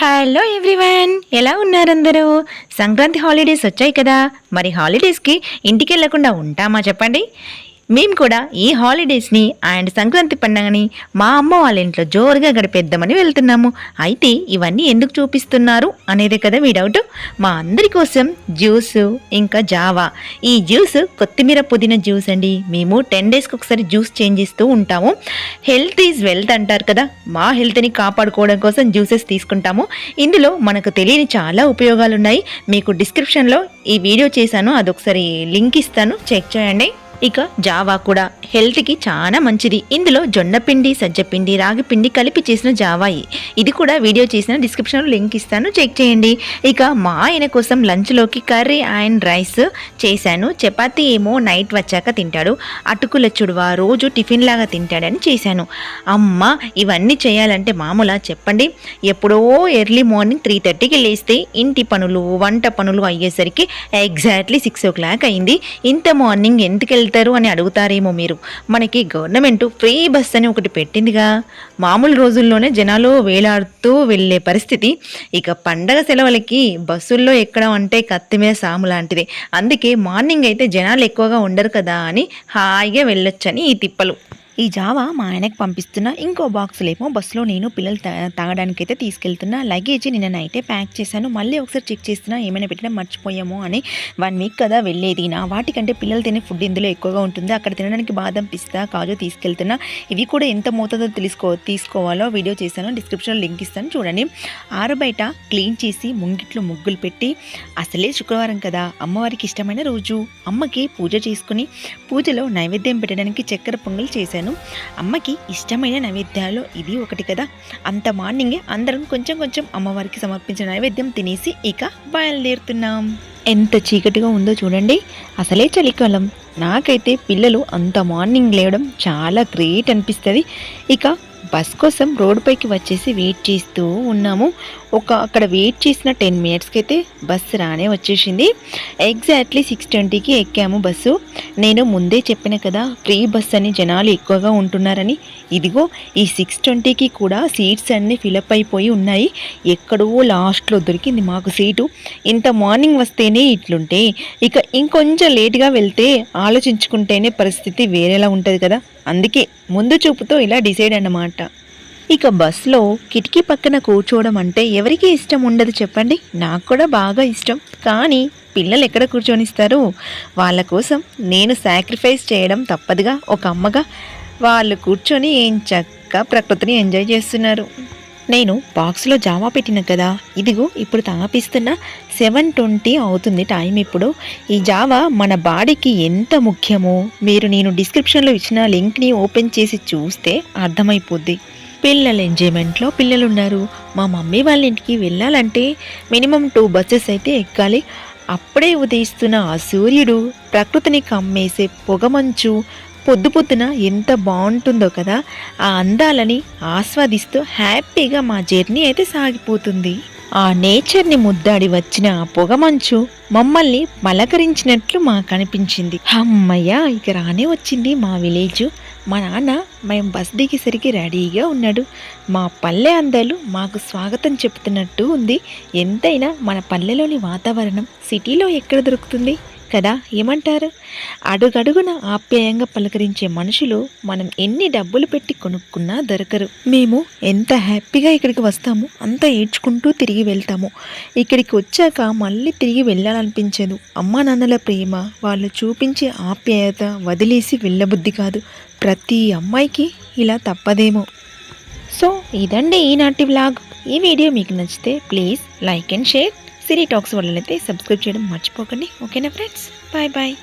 Hello everyone ఎలా ఉన్నారు అందరూ? సంక్రాంతి హాలిడేస్ వచ్చాయి కదా. మరి హాలిడేస్కి ఇంటికి వెళ్ళకుండా ఉంటామా చెప్పండి? మేము కూడా ఈ హాలిడేస్ని అండ్ సంక్రాంతి పండుగని మా అమ్మ వాళ్ళ ఇంట్లో జోరుగా గడిపేద్దామని వెళ్తున్నాము. అయితే ఇవన్నీ ఎందుకు చూపిస్తున్నారు అనేదే కదా మీ డౌట్. మా అందరి కోసం జ్యూస్ ఇంకా జావా. ఈ జ్యూస్ కొత్తిమీర పుదీనా జ్యూస్ అండి. మేము టెన్ డేస్కి ఒకసారి జ్యూస్ చేంజ్ చేస్తూ ఉంటాము. హెల్త్ ఈజ్ వెల్త్ అంటారు కదా. మా హెల్త్ని కాపాడుకోవడం కోసం జ్యూసెస్ తీసుకుంటాము. ఇందులో మనకు తెలియని చాలా ఉపయోగాలు ఉన్నాయి మీకు డిస్క్రిప్షన్లో ఈ వీడియో చేశాను. అదొకసారి లింక్ ఇస్తాను. చెక్ చేయండి. ఇక జావా కూడా హెల్త్కి చాలా మంచిది. ఇందులో జొన్నపిండి సజ్జపిండి రాగిపిండి కలిపి చేసిన జావాయి ఇది కూడా వీడియో చేసిన డిస్క్రిప్షన్లో లింక్ ఇస్తాను చెక్ చేయండి. ఇక మా ఆయన కోసం లంచ్లోకి కర్రీ అండ్ రైస్ చేశాను. చపాతీ ఏమో నైట్ వచ్చాక తింటాడు. అటుకుల చుడువ రోజు టిఫిన్ లాగా తింటాడని చేశాను. అమ్మ ఇవన్నీ చేయాలంటే మామూలా చెప్పండి. ఎప్పుడో ఎర్లీ మార్నింగ్ త్రీ థర్టీకి లేస్తే ఇంటి పనులు వంట పనులు అయ్యేసరికి ఎగ్జాక్ట్లీ సిక్స్ ఓ క్లాక్ అయింది. ఇంత మార్నింగ్ ఎందుకు వెళ్తారు అని అడుగుతారేమో మీరు. మనకి గవర్నమెంట్ ఫ్రీ బస్ అని ఒకటి పెట్టిందిగా. మామూలు రోజుల్లోనే జనాలు వేలాడుతూ వెళ్ళే పరిస్థితి. ఇక పండగ సెలవులకి బస్సుల్లో ఎక్కడం అంటే కత్తి మీద సాము లాంటిది. అందుకే మార్నింగ్ అయితే జనాలు ఎక్కువగా ఉండరు కదా అని హాయిగా వెళ్ళొచ్చని ఈ తిప్పలు. ఈ జావా మా ఆయనకు పంపిస్తున్నా ఇంకో బాక్సులేమో బస్సులో నేను పిల్లలు తా తాగడానికి అయితే తీసుకెళ్తున్నా లగేజ్ నిన్న నైటే ప్యాక్ చేశాను. మళ్ళీ ఒకసారి చెక్ చేస్తున్నా ఏమైనా పెట్టడం మర్చిపోయామో అని. వన్ వీక్ కదా వెళ్ళేది. నా వాటికంటే పిల్లలు తినే ఫుడ్ ఇందులో ఎక్కువగా ఉంటుంది. అక్కడ తినడానికి బాదం పిస్తా కాజు తీసుకెళ్తున్నా. ఇవి కూడా ఎంత మోతాదో తెలుసుకో తీసుకోవాలో వీడియో చేశాను. డిస్క్రిప్షన్లో లింక్ ఇస్తాను. చూడండి. ఆరుబయట క్లీన్ చేసి ముంగిట్లో ముగ్గులు పెట్టి అసలే శుక్రవారం కదా. అమ్మవారికి ఇష్టమైన రోజు. అమ్మకి పూజ చేసుకుని పూజలో నైవేద్యం పెట్టడానికి చక్కెర పొంగల్ చేశాను. అమ్మకి ఇష్టమైన నైవేద్యాలు ఇది ఒకటి కదా. అంత మార్నింగే అందరం కొంచెం కొంచెం అమ్మవారికి సమర్పించిన నైవేద్యం తినేసి ఇక బయలుదేరుతున్నాం. ఎంత చీకటిగా ఉందో చూడండి. అసలే చలికాలం. నాకైతే పిల్లలు అంత మార్నింగ్ లేవడం చాలా గ్రేట్ అనిపిస్తుంది. ఇక బస్ కోసం రోడ్డుపైకి వచ్చేసి వెయిట్ చేస్తూ ఉన్నాము. ఒక అక్కడ వెయిట్ చేసిన టెన్ మినిట్స్కి అయితే బస్సు రానే వచ్చేసింది. ఎగ్జాక్ట్లీ సిక్స్ ట్వంటీకి ఎక్కాము బస్సు. నేను ముందే చెప్పిన కదా ఫ్రీ బస్ అని జనాలు ఎక్కువగా ఉంటున్నారని. ఇదిగో ఈ సిక్స్ ట్వంటీకి కూడా సీట్స్ అన్నీ ఫిలప్ అయిపోయి ఉన్నాయి. ఎక్కడో లాస్ట్లో దొరికింది మాకు సీటు. ఇంత మార్నింగ్ వస్తేనే ఇట్లుంటే ఇక ఇంకొంచెం లేట్గా వెళ్తే ఆలోచించుకుంటేనే పరిస్థితి వేరేలా ఉంటుంది కదా. అందుకే ముందు చూపుతో ఇలా డిసైడ్ అన్నమాట. ఇక బస్లో కిటికీ పక్కన కూర్చోవడం అంటే ఎవరికి ఇష్టం ఉండదు చెప్పండి. నాకు కూడా బాగా ఇష్టం. కానీ పిల్లలు ఎక్కడ కూర్చొనిస్తారు? వాళ్ళ కోసం నేను సాక్రిఫైస్ చేయడం తప్పదుగా. ఒక అమ్మగా వాళ్ళు కూర్చొని ఏం చక్క ప్రకృతిని ఎంజాయ్ చేస్తున్నారు. నేను బాక్స్లో జామ పెట్టిన కదా ఇదిగో ఇప్పుడు తాపిస్తున్న. సెవెన్ ట్వంటీ అవుతుంది టైం ఇప్పుడు. ఈ జావా మన బాడీకి ఎంత ముఖ్యమో మీరు నేను డిస్క్రిప్షన్లో ఇచ్చిన లింక్ని ఓపెన్ చేసి చూస్తే అర్థమైపోద్ది. పిల్లల ఎంజాయ్మెంట్లో పిల్లలు ఉన్నారు మా మమ్మీ వాళ్ళ ఇంటికి వెళ్ళాలంటే మినిమం టూ బస్సెస్ అయితే ఎక్కాలి. అప్పుడే ఉదయిస్తున్న ఆ సూర్యుడు ప్రకృతిని కమ్మేసే పొగమంచు పొద్దు పొద్దున ఎంత బాగుంటుందో కదా ఆ అందాలని ఆస్వాదిస్తూ హ్యాపీగా మా జర్నీ అయితే సాగిపోతుంది. ఆ నేచర్ని ముద్దాడి వచ్చిన ఆ పొగమంచు మమ్మల్ని మలకరించినట్లు మాకు అనిపించింది. అమ్మయ్య ఇక రానే వచ్చింది మా విలేజ్. మా నాన్న మేము బస్ దిగేసరికి రెడీగా ఉన్నాడు. మా పల్లె అందాలు మాకు స్వాగతం చెప్తున్నట్టు ఉంది. ఎంతైనా మన పల్లెలోని వాతావరణం సిటీలో ఎక్కడ దొరుకుతుంది? కదా? ఏమంటారు? అడుగడుగున ఆప్యాయంగా పలకరించే మనుషులు మనం ఎన్ని డబ్బులు పెట్టి కొనుక్కున్నా దొరకరు. మేము ఎంత హ్యాపీగా ఇక్కడికి వస్తామో అంత ఏడ్చుకుంటూ తిరిగి వెళ్తాము. ఇక్కడికి వచ్చాక మళ్ళీ తిరిగి వెళ్ళాలనిపించదు. అమ్మా నాన్నల ప్రేమ వాళ్ళు చూపించే ఆప్యాయత వదిలేసి వెళ్ళబుద్ధి కాదు. ప్రతి అమ్మాయికి ఇలా తప్పదేమో. సో ఇదండి ఈనాటి వ్లాగ్. ఈ వీడియో మీకు నచ్చితే ప్లీజ్ లైక్ అండ్ షేర్. సిరీ టాక్స్ వాళ్ళనైతే సబ్స్క్రైబ్ చేయడం మర్చిపోకండి. ఓకేనా ఫ్రెండ్స్? Bye bye.